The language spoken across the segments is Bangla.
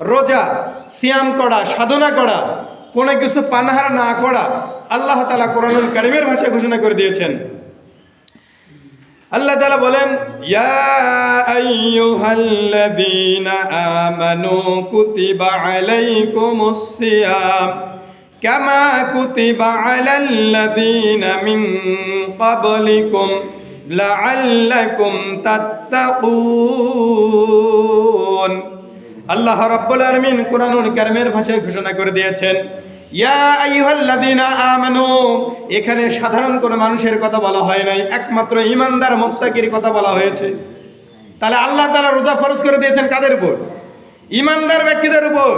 রোজা, সিয়াম করা, সাধনা করা, কোনো কিছু পানাহার না করা, আল্লাহ তালা কোরআনুল কারিমের ভাষায় ঘোষণা করে দিয়েছেন। আল্লাহ তালা বলেন আমানু কুতিবা আলাইকুমুস সিয়াম, কামা কুতিবা আলাল্লাযীনা মিন আল্লাহ রাব্বুল আলামিন কোরআনুল কারিমের ভাষায় ঘোষণা করে দিয়েছেন, ইয়া আইয়ুহাল্লাযীনা আমানু। এখানে সাধারণ কোনো মানুষের কথা বলা হয় নাই, একমাত্র ঈমানদার মুত্তাকির কথা বলা হয়েছে। তাহলে আল্লাহ তাআলা রোজা ফরজ করে দিয়েছেন কাদের উপর? ঈমানদার ব্যক্তিদের উপর।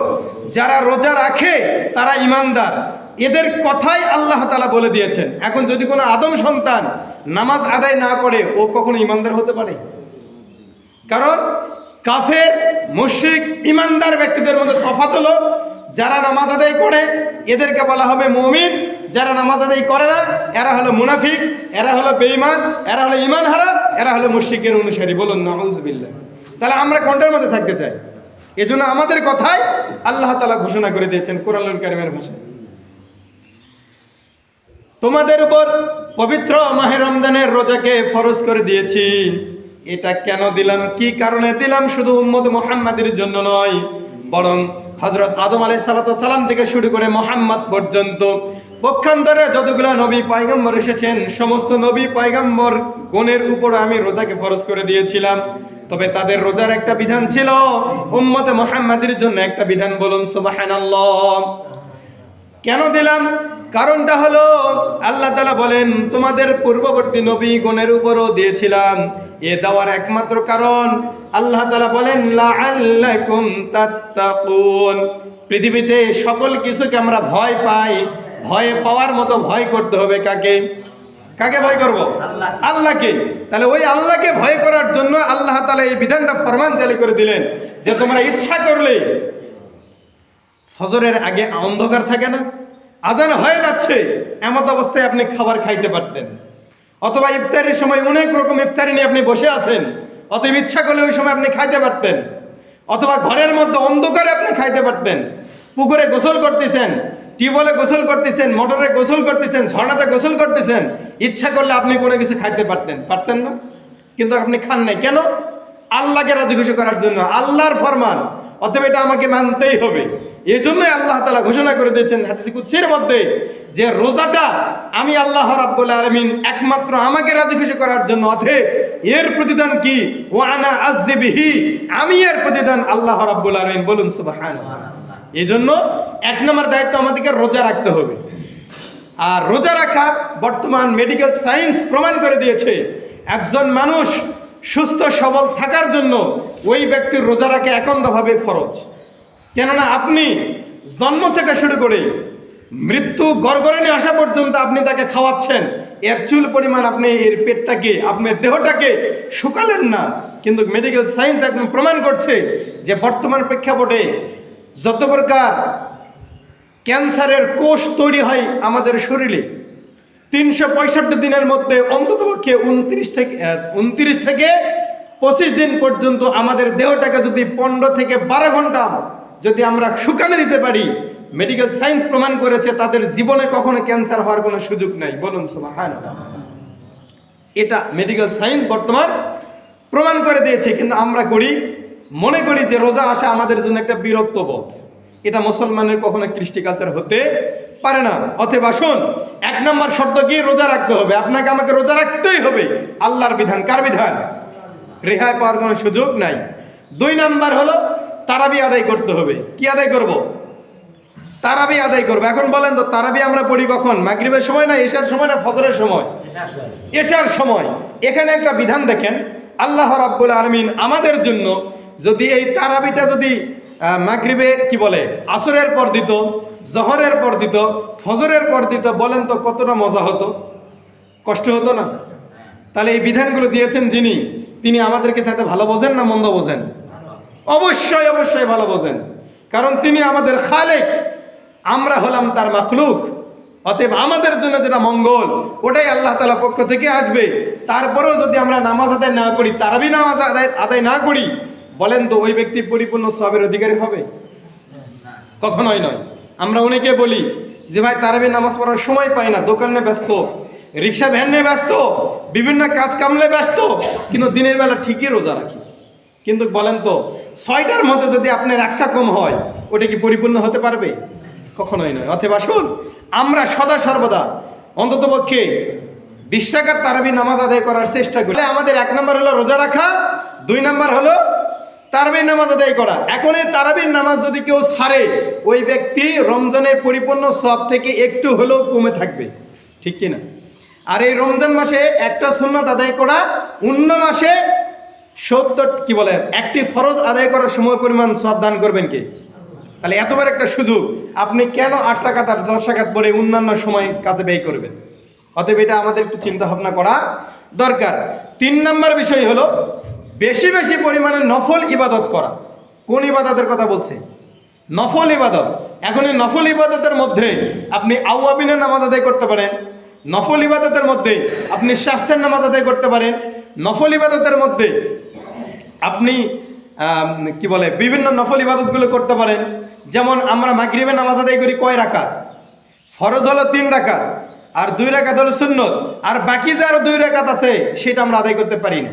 যারা রোজা রাখে, তারা ঈমানদার। এদের কথাই আল্লাহ তাআলা বলে দিয়েছেন। এখন যদি কোনো আদম সন্তান নামাজ আদায় না করে, ও কখনো ঈমানদার হতে পারে? কারণ কাফের, মুশরিক, ইমানদার ব্যক্তিদের মধ্যে তফাত হলো, যারা নামাজ আদায় করে, এদেরকে বলা হবে মমিন। যারা নামাজ আদায় করে না, এরা হলো মুনাফিক, এরা হলো বেঈমান, এরা হলো ইমান হারা এরা হলো মুশরিকের অনুসারী। বলুন, নাউজুবিল্লাহ। তাহলে আমরা কোনটার মধ্যে থাকতে চাই? এজন্য আমাদের কথাই আল্লাহ তাআলা ঘোষণা করে দিয়েছেন কোরআনুল কারিমের ভাষায়। তোমাদের উপর পবিত্র মাহে রমজানের রোজাকে ফরজ করে দিয়েছি। এটা কেন দিলাম? কি কারণে দিলাম? শুধু উম্মত মোহাম্মদের জন্য নয়, বরং হজরত আদম আলাই সালাম থেকে শুরু করে মোহাম্মদ পর্যন্ত। পক্ষান্তরে যতগুলো নবী পয়গম্বর এসেছেন, সমস্ত নবী পয়গম্বর গণের উপর আমি রোজাকে ফরজ করে দিয়েছিলাম। তবে তাদের রোজার একটা বিধান ছিল, উম্মতে মোহাম্মদের জন্য একটা বিধান বলুন, সুবহানাল্লাহ। কেন দিলাম? কারণটা হলো, আল্লাহ তালা বলেন, তোমাদের পূর্ববর্তী নবী গণের উপরও দিয়েছিলাম। এ দেওয়ার একমাত্র কারণ আল্লাহ তালা বলেন লাআল্লাকুম তাত্তাকুন। পৃথিবীতে সকল কিছুকে আমরা ভয় পাই ভয় পাওয়ার মতো ভয় করতে হবে কাকে? কাকে ভয় করব? আল্লাহকে। তাহলে ওই আল্লাহকে ভয় করার জন্য আল্লাহ তালা এই বিধানটা ফরমান জারি করে দিলেন যে তোমরা ইচ্ছা করলে ফজরের আগে অন্ধকার থাকে না আজান হয়ে যাচ্ছে এমত অবস্থায় আপনি খাবার খাইতে পারতেন। অথবা ইফতারের সময় অনেক রকম ইফতারি নিয়ে আপনি বসে আছেন। অতএব ইচ্ছা করলে ওই সময় আপনি খাইতে পারতেন। অথবা ঘরের মধ্যে অন্ধকারে আপনি খাইতে পারতেন। পুকুরে গোসল করতেছেন, টিউবওয়েলে গোসল করতেছেন, মোটরে গোসল করতেছেন, ঝর্ণাতে গোসল করতেছেন, ইচ্ছা করলে আপনি কোনো কিছু খাইতে পারতেন। পারতেন না? কিন্তু আপনি খান নাই। কেন? আল্লাহকে রাজি খুশি করার জন্য। আল্লাহর ফরমান। অতএব এটা আমাকে মানতেই হবে। এই জন্যই আল্লাহ তালা ঘোষণা করে দিয়েছেন কুচ্ছের মধ্যে যে রোজাটা আমি আল্লাহ রাব্বুল আলামিন একমাত্র আমাকে রাজি খুশি করার জন্য। অতএব এর প্রতিদান কি? ও আনা আজিবিহি আমি এর প্রতিদান আল্লাহ রাব্বুল আলামিন। বলুন সুবহানাল্লাহ। এই জন্য এক নম্বর দায়িত্ব আমাদেরকে রোজা রাখতে হবে। আর রোজা রাখা বর্তমান মেডিকেল সায়েন্স প্রমাণ করে দিয়েছে। একজন মানুষ সুস্থ সবল থাকার জন্য ওই ব্যক্তির রোজা রাখা একান্তভাবে ফরজ। কেননা আপনি জন্ম থেকে শুরু করে মৃত্যু গড়গড়ানি আসা পর্যন্ত আপনি তাকে খাওয়াচ্ছেন। এর চুল পরিমাণ আপনি, এর পেটটাকে, আপনার দেহটাকে শুকালেন না। কিন্তু মেডিকেল সায়েন্স এখন প্রমাণ করছে যে বর্তমান প্রেক্ষাপটে যত প্রকার ক্যান্সারের কোষ তৈরি হয় আমাদের শরীরে, তিনশো পঁয়ষট্টি দিনের মধ্যে অন্ততপক্ষে উনত্রিশ থেকে উনত্রিশ থেকে পঁচিশ দিন পর্যন্ত আমাদের দেহটাকে যদি পনেরো থেকে বারো ঘণ্টা যদি আমরা শুকানে দিতে পারি মেডিকেল সায়েন্স প্রমাণ করেছে তাদের জীবনে কখনো ক্যান্সার হওয়ার কোনো সুযোগ নাই। বলুন সুবহান এটা মেডিকেল সায়েন্স বর্তমান প্রমাণ করে দিয়েছে, কিন্তু আমরা করি, মনে করি যে রোজা আসা আমাদের জন্য একটা বীরত্ব বোধ। এটা মুসলমানের কখনো কৃষ্টি কালচার হতে পারে না। অতএব আসুন, এক নম্বর শর্ত গিয়ে রোজা রাখতে হবে। আপনাকে আমাকে রোজা রাখতেই হবে। আল্লাহর বিধান, কার বিধান? রেহাই পাওয়ার কোনো সুযোগ নাই। দুই নাম্বার হলো তারাবি আদায় করতে হবে। কি আদায় করব? তারাবি আদায় করব। এখন বলেন তো তারাবি আমরা পড়ি কখন? মাগরিবের সময় না এশার সময় না ফজরের সময়? এশার সময়। এখানে একটা বিধান দেখেন আল্লাহ রাব্বুল আলমিন আমাদের জন্য যদি এই তারাবিটা যদি মাগরিবে কি বলে আসরের পর দিত জহরের পর দিত ফজরের পর দিত বলেন তো কতটা মজা হতো? কষ্ট হতো না? তাহলে এই বিধানগুলো দিয়েছেন যিনি তিনি আমাদেরকে চাইতে ভালো বোঝেন না মন্দ বোঝেন? অবশ্যই অবশ্যই ভালো বোঝেন। কারণ তিনি আমাদের খালেক, আমরা হলাম তার মাখলুক। অতএব আমাদের জন্য যেটা মঙ্গল, ওটাই আল্লাহ তালা পক্ষ থেকে আসবে। তারপরেও যদি আমরা নামাজ আদায় না করি, তারাবি নামাজ আদায় আদায় না করি, বলেন তো ওই ব্যক্তি পরিপূর্ণ সবের অধিকারী হবে? কখনোই নয়। আমরা অনেকে বলি যে, ভাই, তারাবি নামাজ পড়ার সময় পাই না, দোকানে ব্যস্ত, রিক্সা ভ্যান নিয়ে ব্যস্ত, বিভিন্ন কাজ কামলে ব্যস্ত, কিন্তু দিনের বেলা ঠিকই রোজা রাখি। কিন্তু বলেন তো, ছয়টার মধ্যে যদি আপনার একটা কম হয়, ওটা কি পরিপূর্ণ হতে পারবে? কখনোই নয়। অথবা শুন আমরা সদা সর্বদা অন্তত পক্ষে বিশ টাকার তারাবি নামাজ আদায় করার চেষ্টা করি। আমাদের এক নম্বর হলো রোজা রাখা, দুই নম্বর হলো তারাবির নামাজ আদায় করা। এখন এই তারাবির নামাজ যদি কেউ ছাড়ে, ওই ব্যক্তি রমজানের পরিপূর্ণ সব থেকে একটু হলেও কমে থাকবে। ঠিক কিনা? আর এই রমজান মাসে একটা সুন্নত আদায় করা, অন্য মাসে সত্তর কি বলে? একটি ফরজ আদায় করার সময় পরিমাণ সব দান করবেন কে? তাহলে এত বড় একটা সুযোগ। আপনি কেন আট টাকা তার দশ টাকা পরে অন্যান্য সময় কাজে ব্যয় করবেন? অতএব এটা আমাদের একটু চিন্তা ভাবনা করা দরকার। তিন নম্বর বিষয় হলো, বেশি বেশি পরিমাণে নফল ইবাদত করা। কোন ইবাদতের কথা বলছে? নফল ইবাদত। এখন এই নফল ইবাদতের মধ্যে আপনি আউয়াবিনের নামাজ আদায় করতে পারেন। নফল ইবাদতের মধ্যে আপনি স্বাস্থ্যের নামাজ আদায় করতে পারেন। নফল ইবাদতের মধ্যে আপনি কি বলে, বিভিন্ন নফল ইবাদতগুলো করতে পারেন। যেমন আমরা মাগরিবের নামাজ আদায় করি কয় রাকাত? ফরজ হলো তিন রাকাত, আর দুই রাকাত হলো সুন্নত, আর বাকি যে আরও দুই রাকাত আছে, সেটা আমরা আদায় করতে পারি না।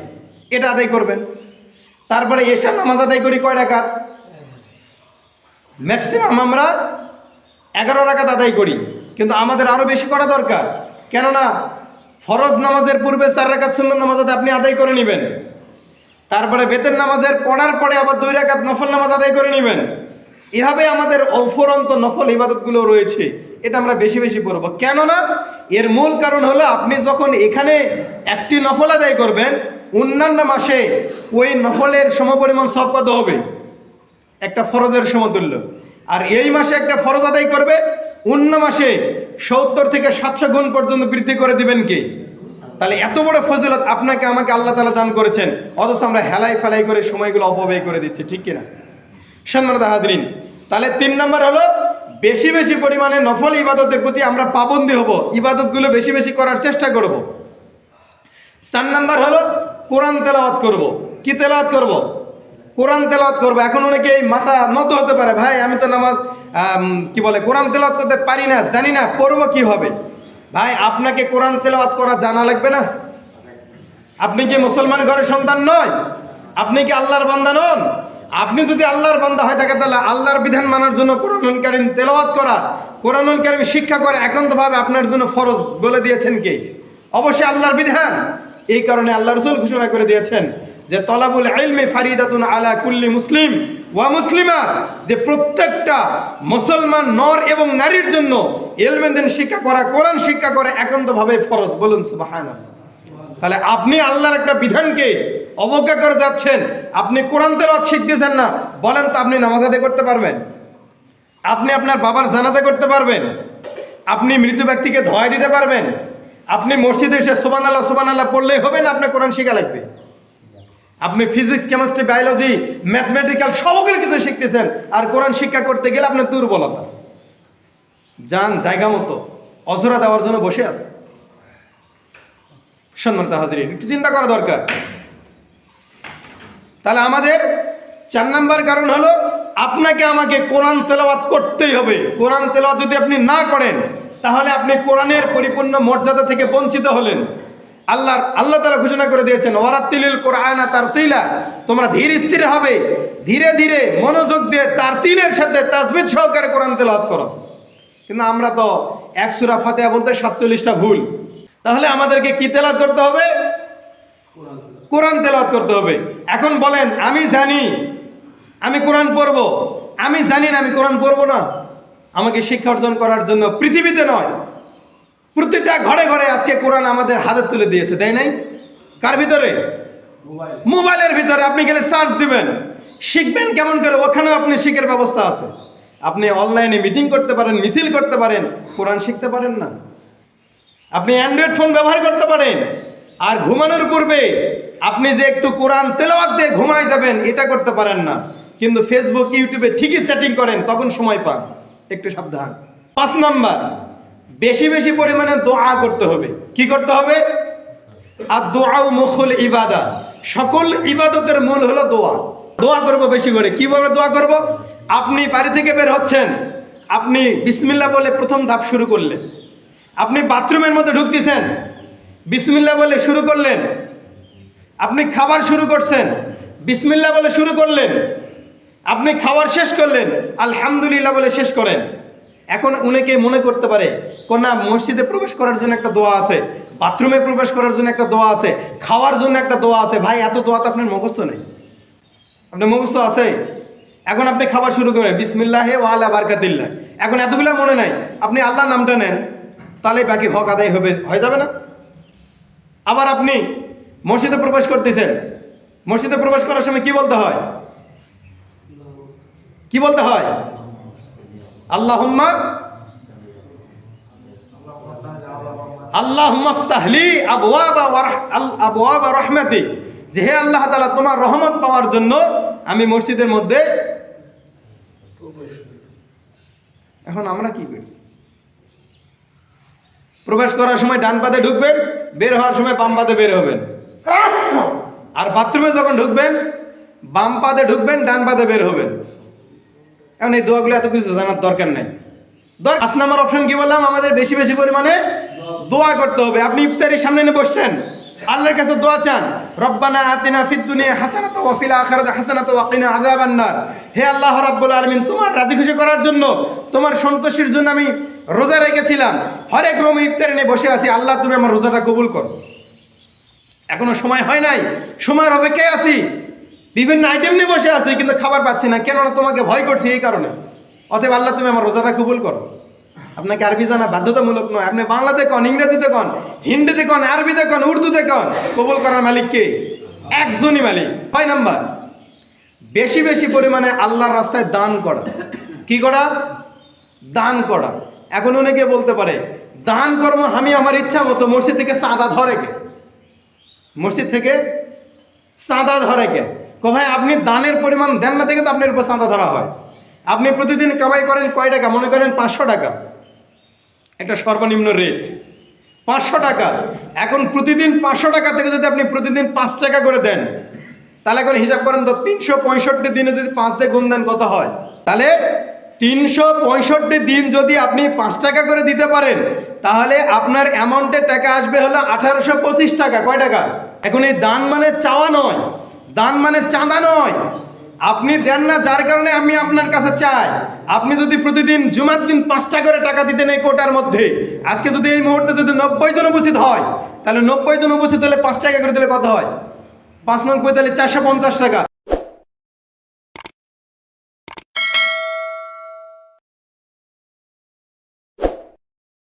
এটা আদায় করবেন। তারপরে এশার নামাজ আদায় করি কয় রাকাত? ম্যাক্সিমাম আমরা এগারো রাকাত আদায় করি, কিন্তু আমাদের আরও বেশি করা দরকার। কেননা, ফরজ নামাজের পূর্বে চার রাকাত সুন্নত নামাজ আপনি আদায় করে নেবেন। তারপরে বেতের নামাজের পড়ার পরে আবার দুই রাকাত নফল নামাজ আদায় করে নেবেন। এভাবে আমাদের অফুরন্ত নফল ইবাদতগুলো রয়েছে। এটা আমরা বেশি বেশি পড়ব। কেননা এর মূল কারণ হলো আপনি যখন এখানে একটি নফল আদায় করবেন, অন্যান্য মাসে ওই নফলের সমপরিমাণ সব কত হবে? একটা ফরজের সমতুল্য। আর এই মাসে একটা ফরজ আদায় করবে, অন্য মাসে সত্তর থেকে সাতশো গুণ পর্যন্ত বৃদ্ধি করে দিবেন কি? তাহলে এত বড় ফজিলত আপনাকে, আমাকে আল্লাহ তালা দান করেছেন, অথচ আমরা হেলাই ফেলাই করে সময়গুলো অপব্যয় করে দিচ্ছি, ঠিক কিনা? সম্মানিত হাজরিন, তাহলে তিন নম্বর হলো, বেশি বেশি পরিমাণে নফল ইবাদতের প্রতি আমরা পাবন্দি হব, ইবাদতগুলো বেশি বেশি করার চেষ্টা করব। চার নাম্বার হলো, কোরআন তেলাওয়াত করব। কি তেলাওয়াত করব? কোরআন তেলাওয়াত করব। এখন অনেকে এই মাথা নত হতে পারে, ভাই, আমি তো নামাজ কি বলে, কোরআন তেলাওয়াত করতে পারি না, জানি না করব কি হবে? ভাই, আপনাকে কোরআন তেলাওয়াত করা জানা লাগবে না? আপনি কি মুসলমান ঘরের সন্তান নয়? আপনি কি আল্লাহর বান্দা নন? আপনি যদি আল্লাহর বান্দা হয় থাকে তাহলে আল্লাহর বিধান মানার জন্য কোরআনুল কারিম তেলাওয়াত করা, কোরআনুল কারিম শিক্ষা করে একান্তভাবে আপনার জন্য ফরজ বলে দিয়েছেন কে? অবশ্যই আল্লাহর বিধান। এই কারণে আল্লাহ রসুল ঘোষণা করে দিয়েছেন যে তলাবুল ইলমি ফারিদাতুন আলা কুল্লি মুসলিম ওয়া মুসলিমা যে প্রত্যেকটা মুসলমান নর এবং নারীর জন্য এলমেদিন শিক্ষা করা, কোরআন শিক্ষা করে একান্তভাবে ফরজ। বলুন সুবহানাল্লাহ। তাহলে আপনি আল্লাহর একটা বিধানকে অবজ্ঞা করে যাচ্ছেন, আপনি কোরআন তেলাওয়াত শিখতেছেন না, বলেন তো আপনি নামাজ আদায় করতে পারবেন, আপনি আপনার বাবার জানাজা করতে পারবেন, আপনি মৃত ব্যক্তিকে ধোয়া দিতে পারবেন, আপনি মসজিদে এসে সুবান আল্লাহ সুবান আল্লাহ পড়লেই হবে না, আপনার কোরআন শিখা লাগবে। আপনি ফিজিক্স কেমিস্ট্রি বায়োলজি ম্যাথমেটিক্যাল সবগুলো কিছু শিখতেছেন, আর কোরআন শিক্ষা করতে গেলে আপনার দুর্বলতা। যান, জায়গা মতো অজরা দেওয়ার জন্য বসে আছে সম্মানিত হাজিরিন, একটু চিন্তা করা দরকার। তাহলে আমাদের চার নাম্বার কারণ হলো, আপনাকে আমাকে কোরআন তেলাওয়াত করতেই হবে। কোরআন তেলাওয়াত যদি আপনি না করেন, তাহলে আপনি কোরআনের পরিপূর্ণ মর্যাদা থেকে বঞ্চিত হলেন। আল্লাহর, আল্লাহ তালা ঘোষণা করে দিয়েছেন, ওয়ারাত্তিলিল কোরআনা তার তিলা তোমরা ধীর স্থির হবে, ধীরে ধীরে মনোযোগ দিয়ে তার তিলের সাথে তাজবিদ সহকারে কোরআন তেলাওয়াত করো। কিন্তু আমরা তো এক সুরা ফাতেহা বলতে সাতচল্লিশটা ভুল। তাহলে আমাদেরকে কি তেলাওয়াত করতে হবে? কোরআন তেলাওয়াত করতে হবে। এখন বলেন, আমি জানি, আমি কোরআন পড়ব। আমি জানি না আমি কোরআন পড়ব না। আমাকে শিক্ষা অর্জন করার জন্য পৃথিবীতে নয় প্রত্যেকটা ঘরে ঘরে আজকে কোরআন আমাদের হাতে তুলে দিয়েছে, তাই নাই? কার ভিতরে? মোবাইলের ভিতরে, আপনি গেলে সার্চ দিবেন। শিখবেন কেমন করে? ওখানেও আপনি শিখের ব্যবস্থা আছে। আপনি অনলাইনে মিটিং করতে পারেন, মিছিল করতে পারেন, কোরআন শিখতে পারেন না। আপনি অ্যান্ড্রয়েড ফোন ব্যবহার করতে পারেন, আর ঘুমানোর পূর্বে আপনি যে একটু কোরআন তেলাওয়াত দিয়ে ঘুমায় যাবেন, এটা করতে পারেন না। কিন্তু ফেসবুক ইউটিউবে ঠিকই সেটিং করেন, তখন সময় পান। একটু সাবধান। পাঁচ নাম্বার বেশি বেশি পরিমাণে দোয়া করতে হবে। কি করতে হবে? আর দোয়াও মুখল ইবাদা। সকল ইবাদতের মূল হলো দোয়া। দোয়া করব বেশি করে। কীভাবে দোয়া করব? আপনি বাড়ি থেকে বের হচ্ছেন। আপনি বিসমিল্লা বলে প্রথম ধাপ শুরু করলেন। আপনি বাথরুমের মধ্যে ঢুকতেছেন। বিসমিল্লা বলে শুরু করলেন। আপনি খাবার শুরু করছেন। বিসমিল্লা বলে শুরু করলেন। আপনি খাবার শেষ করলেন। আলহামদুলিল্লাহ বলে শেষ করেন। এখন অনেকে মনে করতে পারে কোন মসজিদে প্রবেশ করার জন্য একটা দোয়া আছে, বাথরুমে প্রবেশ করার জন্য একটা দোয়া আছে, খাওয়ার জন্য একটা দোয়া আছে। ভাই, এত দোয়া তো আপনার মুখস্থ নেই। আপনার মুখস্থ আছে? এখন আপনি খাবার শুরু করেন, বিসমিল্লাহে ওয়ালা বারকাতিল্লাহ। এখন এতগুলো মনে নাই। আপনি আল্লাহ নামটা নেন তাহলে বাকি হক আদায় হবে, হয়ে যাবে না? আবার আপনি মসজিদে প্রবেশ করতেছেন, মসজিদে প্রবেশ করার সময় কি বলতে হয়? কি বলতে হয়? আল্লাহ আল্লাহ তাহলি আবওয়াবা রহমাতি। যে আল্লাহ তাআলা, তোমার রহমত পাওয়ার জন্য আমি মসজিদের মধ্যে এখন আমরা কি করি? প্রবেশ করার সময় ডান পাতে ঢুকবেন, বের হওয়ার সময় বাম পাতে বের হবেন। আর বাথরুমে যখন ঢুকবেন, বাম পাতে ঢুকবেন, ডান পাতে বের হবেন। এখন এই দোয়াগুলো এত কিছু জানার দরকার নাই। পাঁচ নাম্বার অপশন কি বললাম? আমাদের বেশি বেশি পরিমাণে দোয়া করতে হবে। আপনি ইফতারির সামনে এনে বসছেন। আল্লাহর কাছে দোয়া চান। রব্বানা আতিনা ফিদ দুনিয়া হাসানাতা ওয়া ফিল আখিরাতি হাসানাতা ওয়া কিনা আযাবান নার। হে আল্লাহ রাব্বুল আলামিন, তোমার রাজি খুশি করার জন্য, তোমার সন্তোষের জন্য আমি রোজা রেখেছিলাম। হরেক রকম ইফতারি নিয়ে বসে আছি। আল্লাহ, তুমি আমার রোজাটা কবুল করো। এখনও সময় হয় নাই। সময়ের অপেক্ষায় আছি। বিভিন্ন আইটেম নিয়ে বসে আছি, কিন্তু খাবার পাচ্ছি না। কেননা তোমাকে ভয় করছি এই কারণে। অতএব আল্লাহ, তুমি আমার রোজাটা কবুল করো। আপনাকে আরবি জানা বাধ্যতামূলক নয়। আপনি বাংলাতে কন, ইংরেজিতে কন, হিন্দিতে কন, আরবিতে কন, উর্দুতে কন, কবুল করার মালিক কে? একজনই মালিক। ছয় নাম্বার, বেশি বেশি পরিমাণে আল্লাহর রাস্তায় দান করা। কি করা? দান করা। এখন অনেকে বলতে পারে, দান কর্ম আমি আমার ইচ্ছা মতো মসজিদ থেকে চাঁদা ধরে কে? মসজিদ থেকে চাঁদা ধরে কে? কো ভাই, আপনি দানের পরিমাণ দেন না থেকে তো আপনার উপর চাঁদা ধরা হয়। আপনি প্রতিদিন কামাই করেন কয় টাকা? মনে করেন পাঁচশো টাকা। একটা সর্বনিম্ন রেট পাঁচশো টাকা। এখন প্রতিদিন পাঁচশো টাকা থেকে যদি আপনি প্রতিদিন পাঁচ টাকা করে দেন, তাহলে এখন হিসাব করেন তো তিনশো পঁয়ষট্টি দিনে যদি পাঁচ দিয়ে গুণ দেন কত হয়? তাহলে তিনশো পঁয়ষট্টি দিন যদি আপনি পাঁচ টাকা করে দিতে পারেন, তাহলে আপনার অ্যামাউন্টের টাকা আসবে হলো আঠারোশো পঁচিশ টাকা। কয় টাকা? এখন এই দান মানে চাওয়া নয়। দান মানে চাঁদা নয়। আপনি দেন না, যার কারণে আমি আপনার কাছে চাই। আপনি যদি প্রতিদিন জুমার দিন পাঁচটা করে টাকা দিতেন এই কোটার মধ্যে, আজকে যদি এই মুহূর্তে যদি নব্বই জন উপস্থিত হয়, তাহলে নব্বই জন উপস্থিত হলে পাঁচ টাকা করে দিলে কত হয়? পাঁচ নব্বই তাহলে চারশো পঞ্চাশ টাকা।